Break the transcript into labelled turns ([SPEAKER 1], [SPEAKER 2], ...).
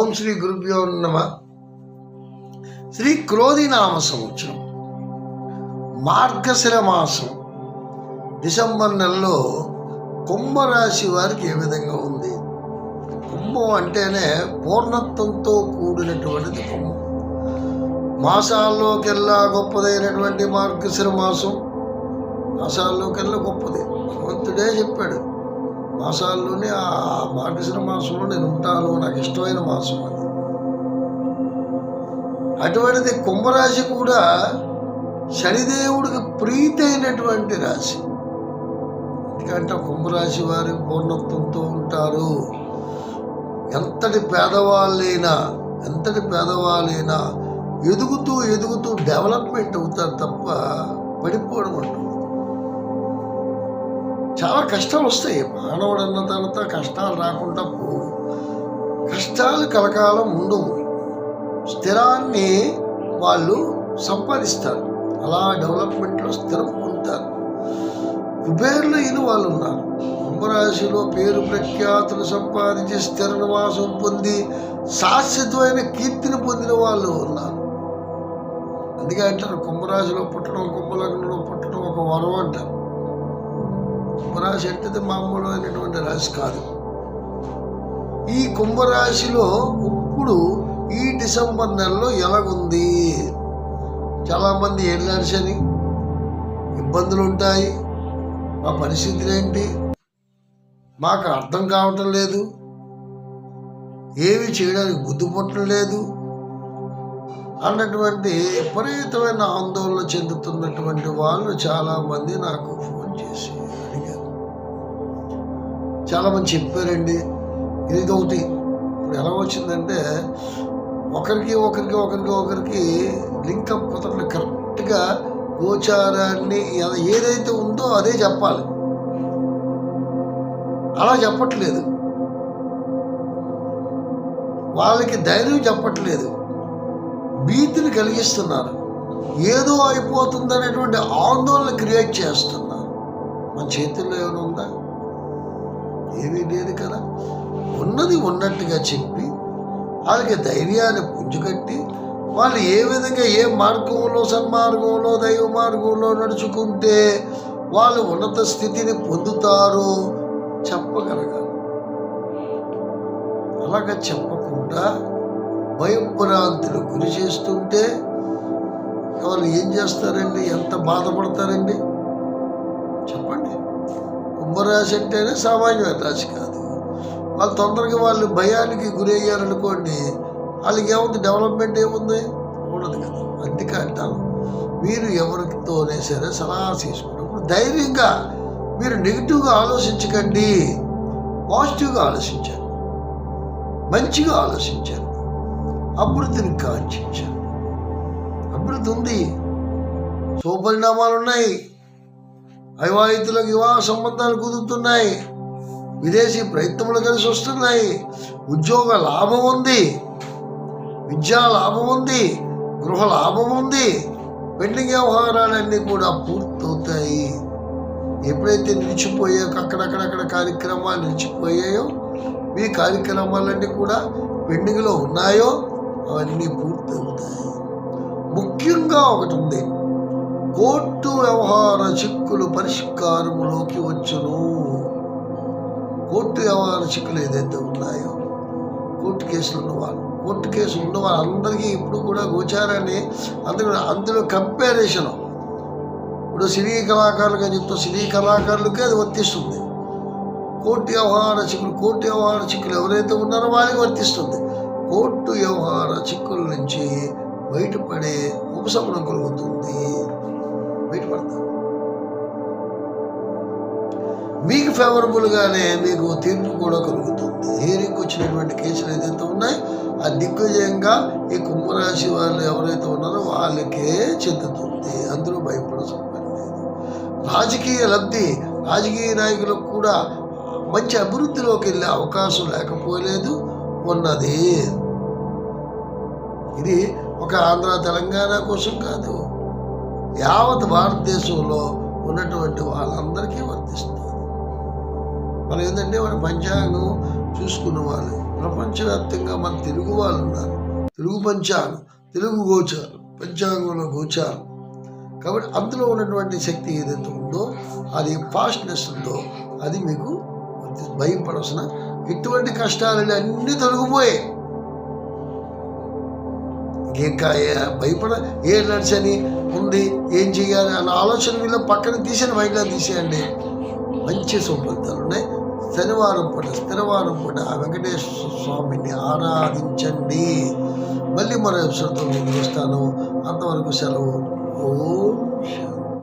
[SPEAKER 1] ఓం శ్రీ గురుభ్యో నమ. శ్రీ క్రోధినామ సంవత్సరం. మార్గశిర మాసం డిసెంబర్ నెలలో కుంభరాశి వారికి ఏ విధంగా ఉంది? కుంభం అంటేనే పూర్ణత్వంతో కూడినటువంటిది కుంభం. మాసాల్లోకెల్లా గొప్పదైనటువంటి మార్గశిర మాసం మాసాల్లోకెల్లా గొప్పది. భగవంతుడే చెప్పాడు. మాసాల్లోనే ఆ మార్గశిర మాసంలో నేను ఉంటాను. నాకు ఇష్టమైన మాసం అని అటువంటిది కుంభరాశి కూడా శనిదేవుడికి ప్రీతి అయినటువంటి రాశి. ఎందుకంటే కుంభరాశి వారి పూర్ణత్వంతో ఉంటారు. ఎంతటి పేదవాళ్ళైనా ఎంతటి పేదవాళ్ళైనా ఎదుగుతూ ఎదుగుతూ డెవలప్మెంట్ అవుతారు తప్ప పడిపోవడం అంటుంది చాలా కష్టాలు వస్తాయి. మానవుడు అన్న తర్వాత కష్టాలు రాకుండా పోవు. కష్టాలు కలకాలం ఉండవు. స్థిరాన్ని వాళ్ళు సంపాదిస్తారు. అలా డెవలప్మెంట్లో స్థిరం పొందుతారు కుబేర్లు అయిన వాళ్ళు ఉన్నారు. కుంభరాశిలో పేరు ప్రఖ్యాతులు సంపాదించి స్థిర నివాసం పొంది శాశ్వతమైన కీర్తిని పొందిన వాళ్ళు ఉన్నారు. అందుకే అంటారు కుంభరాశిలో పుట్టడం కుంభలగ్నంలో పుట్టడం ఒక వరం అంటారు. కుంభరాశి అంటే మామూలు అయినటువంటి రాశి కాదు. ఈ కుంభరాశిలో ఇప్పుడు ఈ డిసెంబర్ నెలలో ఎలాగుంది? చాలామంది ఏళ్ళని ఇబ్బందులు ఉంటాయి. మా పరిస్థితులు ఏంటి? మాకు అర్థం కావటం లేదు. ఏమి చేయడానికి బుద్ధి పుట్టడం లేదు. అన్నటువంటి విపరీతమైన ఆందోళన చెందుతున్నటువంటి వాళ్ళు చాలామంది నాకు ఫోన్ చేసి చాలామంది చెప్పారండి. ఇది ఒకటి ఇప్పుడు ఎలా వచ్చిందంటే ఒకరికి ఒకరికి ఒకరికి ఒకరికి లింక్ అప్ కరెక్ట్గా గోచారాన్ని ఏదైతే ఉందో అదే చెప్పాలి. అలా చెప్పట్లేదు. వాళ్ళకి ధైర్యం చెప్పట్లేదు. భీతిని కలిగిస్తున్నారు. ఏదో అయిపోతుందనేటువంటి ఆందోళన క్రియేట్ చేస్తున్నారు. మన చేతుల్లో ఏమైనా ఉందా? ఏమీ లేదు కదా ఉన్నది ఉన్నట్టుగా చెప్పి వాళ్ళకి ధైర్యాన్ని పుంజుకట్టి వాళ్ళు ఏ విధంగా ఏ మార్గంలో సన్మార్గంలో దైవ మార్గంలో నడుచుకుంటే వాళ్ళు ఉన్నత స్థితిని పొందుతారో చెప్పగలగాలి. అలాగ చెప్పకుండా భయభ్రాంతులు గురి చేస్తుంటే వాళ్ళు ఏం చేస్తారండి? ఎంత బాధపడతారండి? కుంభరాశి అంటేనే సామాన్యమైన రాశి కాదు. వాళ్ళు తొందరగా వాళ్ళు భయానికి గురి అయ్యారనుకోండి వాళ్ళకి ఏముంది? డెవలప్మెంట్ ఏముంది? ఉండదు కదా. అందుకే అంటాను మీరు ఎవరితోనే సరే సలహా తీసుకున్నప్పుడు ధైర్యంగా మీరు నెగిటివ్గా ఆలోచించకండి. పాజిటివ్గా ఆలోచించండి. మంచిగా ఆలోచించండి. అభివృద్ధిని కాంక్షించండి. అభివృద్ధి ఉంది. శుభపరిణామాలు ఉన్నాయి అవివాహితులకు వివాహ సంబంధాలు కుదురుతున్నాయి. విదేశీ ప్రయత్నములు కలిసి వస్తున్నాయి. ఉద్యోగ లాభం ఉంది. విద్యా లాభం ఉంది. గృహ లాభం ఉంది. పెండింగ్ వ్యవహారాలన్నీ కూడా పూర్తవుతాయి. ఎప్పుడైతే నిలిచిపోయాయో అక్కడక్కడక్కడ కార్యక్రమాలు నిలిచిపోయాయో మీ కార్యక్రమాలన్నీ కూడా పెండింగ్లో ఉన్నాయో అవన్నీ పూర్తవుతాయి. ముఖ్యంగా ఒకటి ఉంది. కోర్టు వ్యవహార చిక్కులు పరిష్కారములోకి వచ్చును. కోర్టు వ్యవహార చిక్కులు ఏదైతే ఉన్నాయో కోర్టు కేసులు ఉన్నవాళ్ళు కోర్టు కేసులు ఉన్నవాళ్ళు అందరికీ ఇప్పుడు కూడా గోచారాన్ని అందులో అందులో కంపారిజన్ ఇప్పుడు సినీ కళాకారులుగా చెప్తూ సినీ కళాకారులకే అది వర్తిస్తుంది. కోర్టు వ్యవహార చిక్కులు కోర్టు వ్యవహార చిక్కులు ఎవరైతే ఉన్నారో వాళ్ళకి వర్తిస్తుంది. కోర్టు వ్యవహార చిక్కుల నుంచి బయటపడే ఉపశమనం కలుగుతుంది. బయటపడతారు. మీకు ఫేవరబుల్గానే మీకు తీర్పు కూడా కలుగుతుంది. హీరింగ్ వచ్చినటువంటి కేసులు ఏదైతే ఉన్నాయి ఆ దిగ్విజయంగా ఈ కుంభరాశి వాళ్ళు ఎవరైతే ఉన్నారో వాళ్ళకే చెందుతుంది. అందులో భయపడాల్సిన పని లేదు. రాజకీయ లబ్ధి రాజకీయ నాయకులకు కూడా మంచి అభివృద్ధిలోకి వెళ్ళే అవకాశం లేకపోలేదు. ఉన్నది. ఇది ఒక ఆంధ్ర తెలంగాణ కోసం కాదు. యావత్ భారతదేశంలో ఉన్నటువంటి వాళ్ళందరికీ వర్తిస్తుంది. మనం ఏంటంటే మన పంచాంగం చూసుకున్న వాళ్ళు ప్రపంచవ్యాప్తంగా మన తెలుగు వాళ్ళు ఉన్నారు. తెలుగు పంచాంగం తెలుగు గోచారం పంచాంగంలో గోచారం. కాబట్టి అందులో ఉన్నటువంటి శక్తి ఏదైతే ఉందో అది ఫాస్ట్నెస్ ఉందో అది మీకు భయపడాల్సిన ఎటువంటి కష్టాలు అన్నీ తొలగిపోయాయి. ఇంకా భయపడ ఏ నడిచని ఉంది ఏం చేయాలి అన్న ఆలోచన వీళ్ళ పక్కన తీసేయండి బయట తీసేయండి. మంచి సుఫలితాలు ఉన్నాయి. శనివారం పూట శనివారం పూట ఆ వెంకటేశ్వర స్వామిని ఆరాధించండి. మళ్ళీ మరో ఎపిసోడ్తో నేను చూస్తాను అంతవరకు సెలవు. ఓ